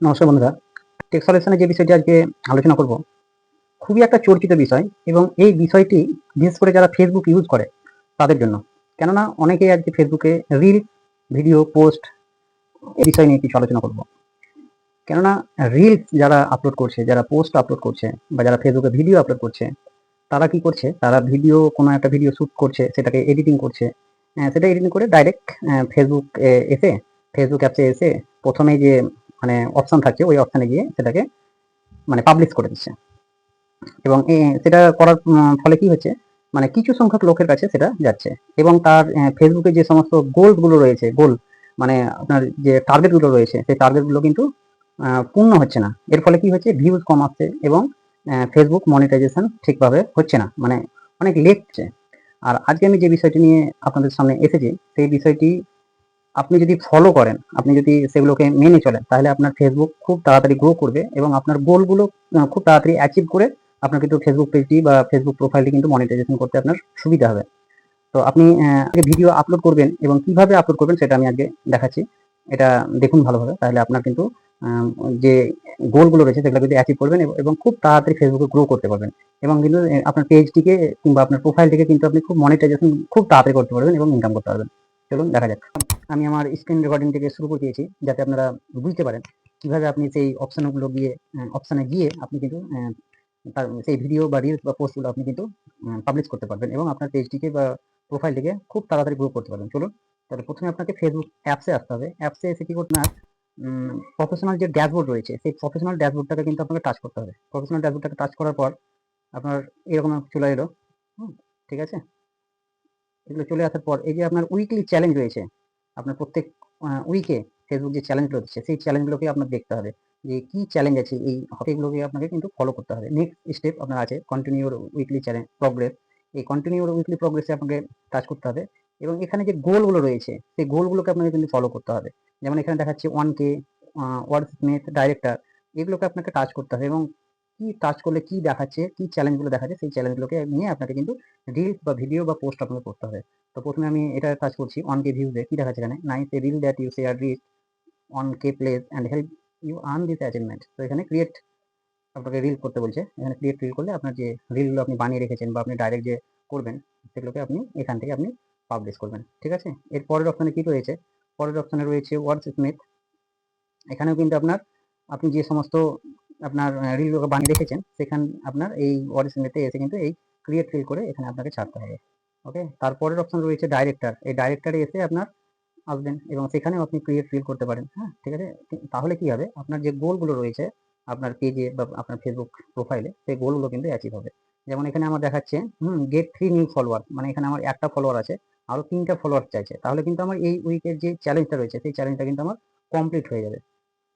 নমস্কার বন্ধুরা। টেক সলিউশনে যে বিষয়টি আজকে আলোচনা করব, খুবই একটা চর্চিত বিষয় এবং এই বিষয়টি বিশেষ করে যারা ফেসবুক ইউজ করে তাদের জন্য। কেননা অনেকেই আজকে ফেসবুকে রিল ভিডিও পোস্ট এই বিষয় নিয়ে কিছু আলোচনা করব। কেননা রিলস যারা আপলোড করছে, যারা পোস্ট আপলোড করছে বা যারা ফেসবুকে ভিডিও আপলোড করছে, তারা কি করছে? তারা ভিডিও কোনো একটা ভিডিও শ্যুট করছে, সেটাকে এডিটিং করছে। সেটা এডিটিং করে ডাইরেক্ট ফেসবুক এসে ফেসবুক অ্যাপসে এসে প্রথমে যে মানে অপশন থাকে, ওই অপশনে গিয়ে সেটাকে মানে পাবলিশ করে দিচ্ছে। এবং সেটা করার ফলে কি হচ্ছে? মানে কিছু সংখ্যক লোকের কাছে সেটা যাচ্ছে। এবং তার ফেসবুকে যে সমস্ত গোলগুলো রয়েছে গোল মানে আপনার যে টার্গেটগুলো রয়েছে, সেই টার্গেটগুলো কিন্তু পূর্ণ হচ্ছে না। এর ফলে কি হচ্ছে? ভিউজ কম আসছে এবং ফেসবুক মনিটাইজেশন ঠিকভাবে হচ্ছে না মানে অনেক হচ্ছে। আর আজকে আমি যে বিষয়টি নিয়ে আপনাদের সামনে এসেছি, সেই বিষয়টি আপনি যদি ফলো করেন, আপনি যদি সেগুলোকে মেনে চলেন, তাহলে আপনার ফেসবুক খুব তাড়াতাড়ি গ্রো করবে এবং আপনার গোলগুলো খুব তাড়াতাড়ি অ্যাচিভ করে আপনার কিন্তু ফেসবুক পেজটি বা ফেসবুক প্রোফাইলটি কিন্তু মনিটাইজেশন করতে আপনার সুবিধা হবে। তো আপনি আগে ভিডিও আপলোড করবেন এবং কীভাবে আপলোড করবেন সেটা আমি আগে দেখাচ্ছি। এটা দেখুন ভালোভাবে, তাহলে আপনার কিন্তু যে গোলগুলো রয়েছে সেগুলো কিন্তু অ্যাচিভ করবেন এবং- খুব তাড়াতাড়ি ফেসবুকে গ্রো করতে পারবেন। এবং কিন্তু আপনার পেজটিকে কিংবা আপনার প্রোফাইলটিকে কিন্তু আপনি খুব মনিটাইজেশন খুব তাড়াতাড়ি করতে পারবেন এবং ইনকাম করতে পারবেন। চলুন দেখা যাক। আমি আমার স্ক্রিন রেকর্ডিং থেকে শুরু করে দিয়েছি, যাতে আপনারা বুঝতে পারেন কীভাবে আপনি সেই অপশনগুলো গিয়ে অপশানে গিয়ে আপনি কিন্তু তার সেই ভিডিও বা রিলস বা পোস্টগুলো আপনি কিন্তু পাবলিশ করতে পারবেন এবং আপনার পেজটিকে বা প্রোফাইলটিকে খুব তাড়াতাড়ি গ্রো করতে পারবেন। চলুন, তাহলে প্রথমে আপনাকে ফেসবুক অ্যাপসে আসতে হবে। অ্যাপসে এসে কি করতে না প্রফেশনাল যে ড্যাশবোর্ড রয়েছে, সেই প্রফেশনাল ড্যাশবোর্ডটাকে কিন্তু আপনাকে টাচ করতে হবে। প্রফেশনাল ড্যাশবোর্ডটাকে টাচ করার পর আপনার এরকম চলে এলো। ঠিক আছে? এগুলো চলে আসার পর এই যে আপনার উইকলি চ্যালেঞ্জ রয়েছে, আপনার প্রত্যেক উইকে ফেসবুক যে চ্যালেঞ্জগুলো দিচ্ছে সেই চ্যালেঞ্জগুলোকে আপনার দেখতে হবে। যে কি চ্যালেঞ্জ আছে, এই হকিগুলোকে আপনাকে কিন্তু ফলো করতে হবে। নেক্সট স্টেপ আপনার আছে কন্টিনিউর উইকলি চ্যালেঞ্জ প্রগ্রেস এই কন্টিনিউর উইকলি প্রগ্রেসে আপনাকে কাজ করতে হবে এবং এখানে যে গোলগুলো রয়েছে, সেই গোলগুলোকে আপনাকে কিন্তু ফলো করতে হবে। যেমন এখানে দেখাচ্ছে ওয়ান কে ওয়ার্ড ডাইরেক্টর এগুলোকে আপনাকে কাজ করতে হবে এবং কি টাচ করলে কি দেখাচ্ছে, কি চ্যালেঞ্জগুলো দেখাচ্ছে, সেই চ্যালেঞ্জগুলোকে নিয়ে আপনাকে কিন্তু রিলস বা ভিডিও বা পোস্ট আপনাকে করতে হবে। তো প্রথমে আমি এটা কাজ করছি অন কে ভিউজে কি দেখাচ্ছে এখানে? Nice a reel that you share reach on K place and help you earn this achievement তো এখানে ক্রিয়েট আপনাকে রিল করতে বলছে। এখানে ক্রিয়েট রিল করলে আপনার যে রিলগুলো আপনি বানিয়ে রেখেছেন বা আপনি ডাইরেক্ট যে করবেন, সেগুলোকে আপনি এখান থেকে আপনি পাবলিশ করবেন। ঠিক আছে? এর পরের অপশানে কি রয়েছে? পরের অপশানে রয়েছে ওয়ার্ডস স্মিথ এখানেও কিন্তু আপনার, আপনি যে সমস্ত আপনার রিলগুলো বানিয়ে রেখেছেন, সেখান আপনার এই স্মিথে এসে কিন্তু এই ক্রিয়েট রিল করে এখানে আপনাকে ছাড়তে হবে। ওকে তারপরের অপশন রয়েছে ডাইরেক্টর এই ডাইরেক্টরে এসে আপনার আসবেন এবং সেখানেও আপনি ক্রিয়েট ফিল করতে পারেন। হ্যাঁ ঠিক আছে? তাহলে কি হবে? আপনার যে গোলগুলো রয়েছে, আপনার পেজে বা আপনার ফেসবুক প্রোফাইলে সেই গোলগুলো কিন্তু অ্যাচিভ হবে। যেমন এখানে আমার দেখাচ্ছে, hmm get three new follower মানে এখানে আমার একটা ফলোয়ার আছে আরও তিনটা ফলোয়ার চাইছে। তাহলে কিন্তু আমার এই উইকের যে চ্যালেঞ্জটা রয়েছে, সেই চ্যালেঞ্জটা কিন্তু আমার কমপ্লিট হয়ে যাবে।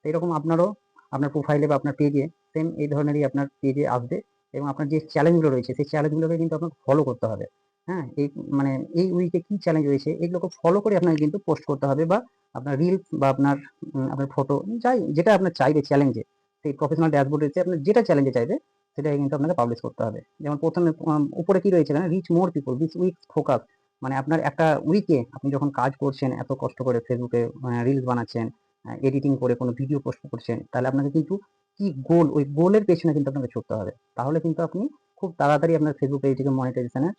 তো এরকম আপনারও আপনার প্রোফাইলে বা আপনার পেজে সেম এই ধরনেরই আপনার পেজে আসবে এবং আপনার যে চ্যালেঞ্জগুলো রয়েছে, সেই চ্যালেঞ্জগুলোকে কিন্তু আপনাকে ফলো করতে হবে। হ্যাঁ এই মানে এই উইকে কি চ্যালেঞ্জ রয়েছে, এগুলোকে ফলো করে আপনাকে কিন্তু পোস্ট করতে হবে বা আপনার রিলস বা আপনার আপনার ফটো যাই, যেটা আপনার চাইবে চ্যালেঞ্জে সেই প্রফেশনাল ড্যাশবোর্ড রয়েছে আপনার যেটা চ্যালেঞ্জে চাইবে, সেটাকে কিন্তু আপনাকে পাবলিশ করতে হবে। যেমন প্রথমে উপরে কি রয়েছে না reach more people this week focus মানে আপনার একটা উইকে আপনি যখন কাজ করছেন, এত কষ্ট করে ফেসবুকে রিলস বানাচ্ছেন এডিটিং করে কোনো ভিডিও পোস্ট করছেন, তাহলে আপনাকে কিন্তু কি গোল ওই গোলের পেছনে কিন্তু আপনাকে ছুটতে হবে। তাহলে কিন্তু আপনি খুব তাড়াতাড়ি আপনার ফেসবুক পেজটিকে মনিটাইজেশনের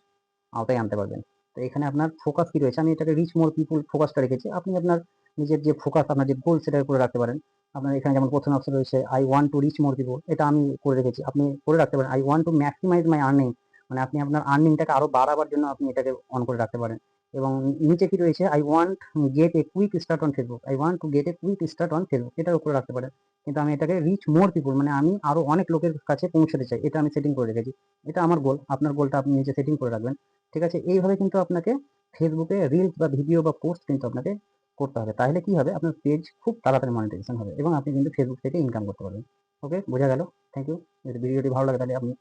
আওতায় আনতে পারবেন। তো এখানে আপনার ফোকাস কি রয়েছে? আমি এটাকে রিচ মোর পিপুল ফোকাসটা রেখেছি। আপনি আপনার নিজের যে ফোকাস আপনার যে গোল সেটা করে রাখতে পারেন। আপনার এখানে যেমন প্রথম অপশন রয়েছে I want to reach more people এটা আমি করে রেখেছি। আপনি করে রাখতে পারেন। I want to maximise my earning মানে আপনি আপনার আর্নিংটাকে আরও বাড়াবার জন্য আপনি এটাকে অন করে রাখতে পারেন। এবং নিচে কি রয়েছে? I want get a quick start on Facebook I want to get a quick start on Facebook এটার উপরে রাখতে পারে। কিন্তু আমি এটাকে রিচ মোর পিপুল মানে আমি আরও অনেক লোকের কাছে পৌঁছাতে চাই। এটা আমি সেটিং করে রেখেছি। এটা আমার গোল আপনার গোলটা আপনি নিজে সেটিং করে রাখবেন। ঠিক আছে? এইভাবে কিন্তু আপনাকে ফেসবুকে রিলস বা ভিডিও বা পোস্ট কিন্তু আপনাকে করতে হবে। তাহলে কি হবে? আপনার পেজ খুব তাড়াতাড়ি মনিটাইজেশন হবে এবং আপনি কিন্তু ফেসবুক থেকে ইনকাম করতে পারবেন। ওকে বোঝা গেল? থ্যাংক ইউ যদি ভিডিওটি ভালো লাগে তাহলে আপনি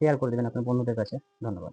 শেয়ার করে দেবেন আপনার বন্ধুদের কাছে। ধন্যবাদ।